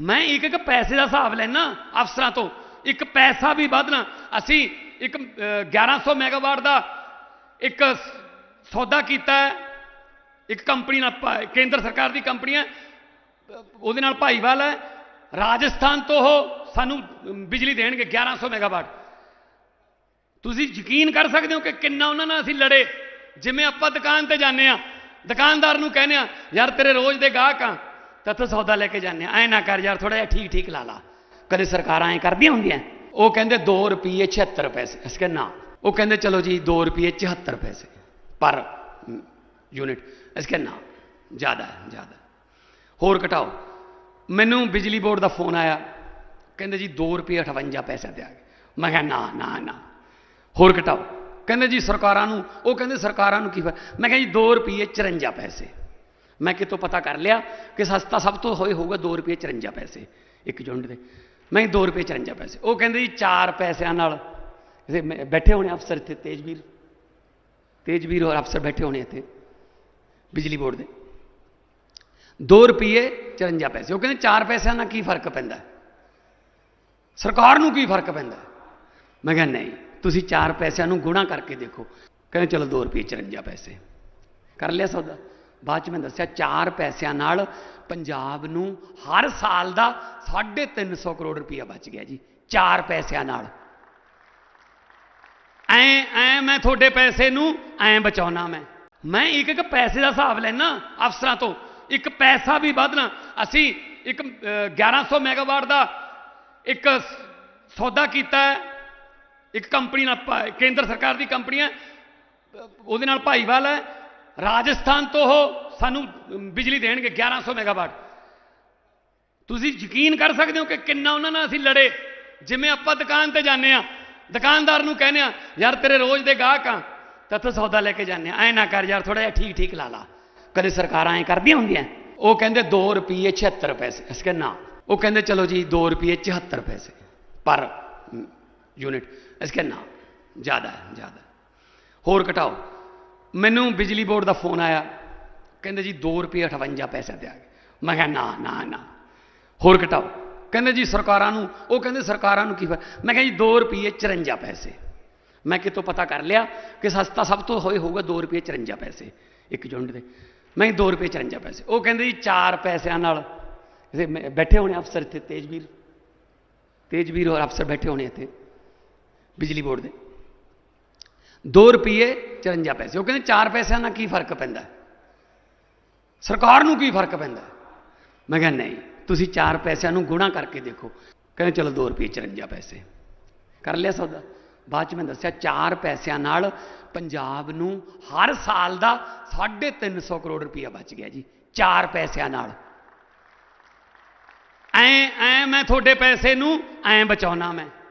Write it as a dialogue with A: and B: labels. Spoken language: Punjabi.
A: ਮੈਂ ਇੱਕ ਇੱਕ ਪੈਸੇ ਦਾ ਹਿਸਾਬ ਲੈਣਾ ਅਫਸਰਾਂ ਤੋਂ। ਇੱਕ ਪੈਸਾ ਵੀ ਵਧਣਾ ਅਸੀਂ ਇੱਕ ਅਹ, 1100 ਮੈਗਾਵਾਟ ਦਾ ਇੱਕ ਸੌਦਾ ਕੀਤਾ ਹੈ। ਇੱਕ ਕੰਪਨੀ ਨਾਲ ਕੇਂਦਰ ਸਰਕਾਰ ਦੀ ਕੰਪਨੀ ਹੈ। ਉਹਦੇ ਨਾਲ ਭਾਈਵਾਲ ਹੈ। ਰਾਜਸਥਾਨ ਤੋਂ ਉਹ ਸਾਨੂੰ ਬਿਜਲੀ ਦੇਣਗੇ 1100 ਮੈਗਾਵਾਟ। ਤੁਸੀਂ ਯਕੀਨ ਕਰ ਸਕਦੇ ਹੋ ਕਿ ਕਿੰਨਾ ਉਹਨਾਂ ਨਾਲ ਅਸੀਂ ਲੜੇ? ਜਿਵੇਂ ਆਪਾਂ ਦੁਕਾਨ ਤੇ ਜਾਂਦੇ ਆ ਦੁਕਾਨਦਾਰ ਨੂੰ ਕਹਿੰਦੇ ਆ ਯਾਰ ਤੇਰੇ ਰੋਜ਼ ਦੇ ਗਾਹਕ ਆ ਤਾਂ ਤੂੰ ਸੌਦਾ ਲੈ ਕੇ ਜਾਂਦੇ ਆ। ਐ ਨਾ ਕਰ ਯਾਰ ਥੋੜਾ ਜਿਹਾ ਠੀਕ ਠੀਕ ਲਾ ਲਾ। ਕਦੇ ਸਰਕਾਰਾਂ ਐ ਕਰਦੀਆਂ ਹੁੰਦੀਆਂ। ਉਹ ਕਹਿੰਦੇ 2 ਰੁਪਏ 76 ਪੈਸੇ। ਅਸੀਂ ਕਹਿੰਦੇ ਨਾ। ਉਹ ਕਹਿੰਦੇ ਚਲੋ ਜੀ 2 ਰੁਪਏ 74 ਪੈਸੇ ਪਰ ਯੂਨਿਟ। ਅਸੀਂ ਕਹਿੰਦੇ ਨਾ, ਜ਼ਿਆਦਾ ਹੈ, ਜ਼ਿਆਦਾ ਹੋਰ ਘਟਾਓ। ਮੈਨੂੰ ਬਿਜਲੀ ਬੋਰਡ ਦਾ ਫੋਨ ਆਇਆ। ਕਹਿੰਦੇ ਜੀ 2 ਰੁਪਏ 58 ਪੈਸੇ ਦਿਆਂਗੇ ਮੈਂ ਕਿਹਾ ਨਾ ਨਾ ਨਾ। ਹੋਰ ਘਟਾਓ। ਕਹਿੰਦੇ ਜੀ, ਸਰਕਾਰਾਂ ਨੂੰ, ਉਹ ਕਹਿੰਦੇ ਸਰਕਾਰਾਂ ਨੂੰ ਕੀ ਫ਼ਰਕ? ਮੈਂ ਕਿਹਾ ਜੀ 2 ਰੁਪਏ 54 ਪੈਸੇ। ਮੈਂ ਕਿਤੋਂ ਪਤਾ ਕਰ ਲਿਆ ਕਿ ਸਸਤਾ ਸਭ ਤੋਂ ਹੋਏ ਹੋਊਗਾ 2 ਰੁਪਏ 54 ਪੈਸੇ, ਇੱਕ ਯੂਨਿਟ ਦੇ। ਮੈਂ 2 ਰੁਪਏ 54 ਪੈਸੇ। ਉਹ ਕਹਿੰਦੇ ਜੀ 4 ਪੈਸਿਆਂ ਨਾਲ। ਬੈਠੇ ਹੋਣੇ ਅਫਸਰ ਇੱਥੇ, ਤੇਜਵੀਰ। ਤੇਜਵੀਰ ਔਰ ਅਫਸਰ ਬੈਠੇ ਹੋਣੇ ਇੱਥੇ, ਬਿਜਲੀ ਬੋਰਡ ਦੇ। 2 ਰੁਪਏ 54 ਪੈਸੇ। ਉਹ ਕਹਿੰਦੇ 4 ਪੈਸਿਆਂ ਨਾਲ ਕੀ ਫ਼ਰਕ ਪੈਂਦਾ? ਸਰਕਾਰ ਨੂੰ ਕੀ ਫ਼ਰਕ ਪੈਂਦਾ? ਮੈਂ ਕਿਹਾ ਨਹੀਂ, ਤੁਸੀਂ 4 ਪੈਸਿਆਂ ਨੂੰ ਗੁਣਾ ਕਰਕੇ ਦੇਖੋ। ਕਹਿੰਦੇ ਚਲੋ 2 ਰੁਪਏ 54 ਪੈਸੇ। ਕਰ ਲਿਆ ਸੌਦਾ। ਬਾਅਦ ਚ ਮੈਂ ਦੱਸਿਆ 4 ਪੈਸਿਆਂ ਨਾਲ ਪੰਜਾਬ ਨੂੰ ਹਰ ਸਾਲ ਦਾ 350 ਕਰੋੜ ਰੁਪਇਆ ਬਚ ਗਿਆ ਜੀ 4 ਪੈਸਿਆਂ ਨਾਲ। ਐ ਐ ਮੈਂ ਤੁਹਾਡੇ ਪੈਸੇ ਨੂੰ ਐ ਬਚਾਉਣਾ ਮੈਂ। ਮੈਂ ਇੱਕ ਇੱਕ ਪੈਸੇ ਦਾ ਹਿਸਾਬ ਲੈਣਾ ਅਫਸਰਾਂ ਤੋਂ। ਇੱਕ ਪੈਸਾ ਵੀ ਵਧਣਾ। ਅਸੀਂ ਇੱਕ ਅਹ, 1100 ਮੈਗਾਵਾਟ ਦਾ ਇੱਕ ਸੌਦਾ ਕੀਤਾ ਹੈ। ਇੱਕ ਕੰਪਨੀ ਨਾਲ ਕੇਂਦਰ ਸਰਕਾਰ ਦੀ ਕੰਪਨੀ ਹੈ। ਉਹਦੇ ਨਾਲ ਭਾਈਵਾਲ ਹੈ। ਰਾਜਸਥਾਨ ਤੋਂ ਉਹ ਸਾਨੂੰ ਬਿਜਲੀ ਦੇਣਗੇ 1100 ਮੈਗਾਵਾਟ। ਤੁਸੀਂ ਯਕੀਨ ਕਰ ਸਕਦੇ ਹੋ ਕਿ ਕਿੰਨਾ ਉਹਨਾਂ ਨਾਲ ਅਸੀਂ ਲੜੇ? ਜਿਵੇਂ ਆਪਾਂ ਦੁਕਾਨ ਤੇ ਜਾਂਦੇ ਆ ਦੁਕਾਨਦਾਰ ਨੂੰ ਕਹਿੰਦੇ ਆ ਯਾਰ ਤੇਰੇ ਰੋਜ਼ ਦੇ ਗਾਹਕ ਆ, ਤਾਂ ਤੂੰ ਸੌਦਾ ਲੈ ਕੇ ਜਾਂਦੇ ਆ ਐ ਨਾ ਕਰ ਯਾਰ ਥੋੜਾ ਜਿਹਾ ਠੀਕ ਠੀਕ ਲਾ ਲਾ। ਕਦੇ ਸਰਕਾਰਾਂ ਐ ਕਰਦੀਆਂ ਹੁੰਦੀਆਂ? ਉਹ ਕਹਿੰਦੇ 2 ਰੁਪਏ 76 ਪੈਸੇ। ਅਸੀਂ ਕਹਿੰਦੇ ਨਾ। ਉਹ ਕਹਿੰਦੇ, ਚਲੋ ਜੀ 2 ਰੁਪਏ 74 ਪੈਸੇ ਪਰ ਯੂਨਿਟ। ਅਸੀਂ ਕਹਿੰਦੇ ਨਾ, ਜ਼ਿਆਦਾ ਹੈ, ਜ਼ਿਆਦਾ ਹੋਰ ਘਟਾਓ। ਮੈਨੂੰ ਬਿਜਲੀ ਬੋਰਡ ਦਾ ਫੋਨ ਆਇਆ। ਕਹਿੰਦੇ ਜੀ 2 ਰੁਪਏ 58 ਪੈਸੇ ਦਿਆਂਗੇ ਮੈਂ ਕਿਹਾ, ਨਾ ਨਾ ਨਾ। ਹੋਰ ਘਟਾਓ। ਕਹਿੰਦੇ ਜੀ, ਸਰਕਾਰਾਂ ਨੂੰ, ਉਹ ਕਹਿੰਦੇ ਸਰਕਾਰਾਂ ਨੂੰ ਕੀ ਫ਼ਰਕ? ਮੈਂ ਕਿਹਾ ਜੀ 2 ਰੁਪਏ 54 ਪੈਸੇ। ਮੈਂ ਕਿਤੋਂ ਪਤਾ ਕਰ ਲਿਆ ਕਿ ਸਸਤਾ ਸਭ ਤੋਂ ਹੋਏ ਹੋਊਗਾ 2 ਰੁਪਏ 54 ਪੈਸੇ, ਇੱਕ ਯੂਨਿਟ ਦੇ। ਮੈਂ 2 ਰੁਪਏ 54 ਪੈਸੇ। ਉਹ ਕਹਿੰਦੇ ਜੀ 4 ਪੈਸਿਆਂ ਨਾਲ। ਮੈਂ- ਬੈਠੇ ਹੋਣੇ ਅਫਸਰ ਇੱਥੇ, ਤੇਜਵੀਰ। ਤੇਜਵੀਰ ਔਰ ਅਫਸਰ ਬੈਠੇ ਹੋਣੇ ਇੱਥੇ, ਬਿਜਲੀ ਬੋਰਡ ਦੇ। 2 ਰੁਪਏ 54 ਪੈਸੇ। ਉਹ ਕਹਿੰਦੇ 4 ਪੈਸਿਆਂ ਨਾਲ ਕੀ ਫ਼ਰਕ ਪੈਂਦਾ? ਸਰਕਾਰ ਨੂੰ ਕੀ ਫ਼ਰਕ ਪੈਂਦਾ? ਮੈਂ ਕਿਹਾ, ਨਹੀਂ, ਤੁਸੀਂ 4 ਪੈਸਿਆਂ ਨੂੰ ਗੁਣਾ ਕਰਕੇ ਦੇਖੋ। ਕਹਿੰਦੇ, ਚਲੋ 2 ਰੁਪਏ 54 ਪੈਸੇ। ਕਰ ਲਿਆ ਸੌਦਾ। ਬਾਅਦ ਚ ਮੈਂ ਦੱਸਿਆ 4 ਪੈਸਿਆਂ ਨਾਲ ਪੰਜਾਬ ਨੂੰ ਹਰ ਸਾਲ ਦਾ 350 ਕਰੋੜ ਰੁਪਇਆ ਬਚ ਗਿਆ ਜੀ 4 ਪੈਸਿਆਂ ਨਾਲ। ਐ ਐ ਮੈਂ ਤੁਹਾਡੇ ਪੈਸੇ ਨੂੰ ਐ ਬਚਾਉਣਾ ਮੈਂ।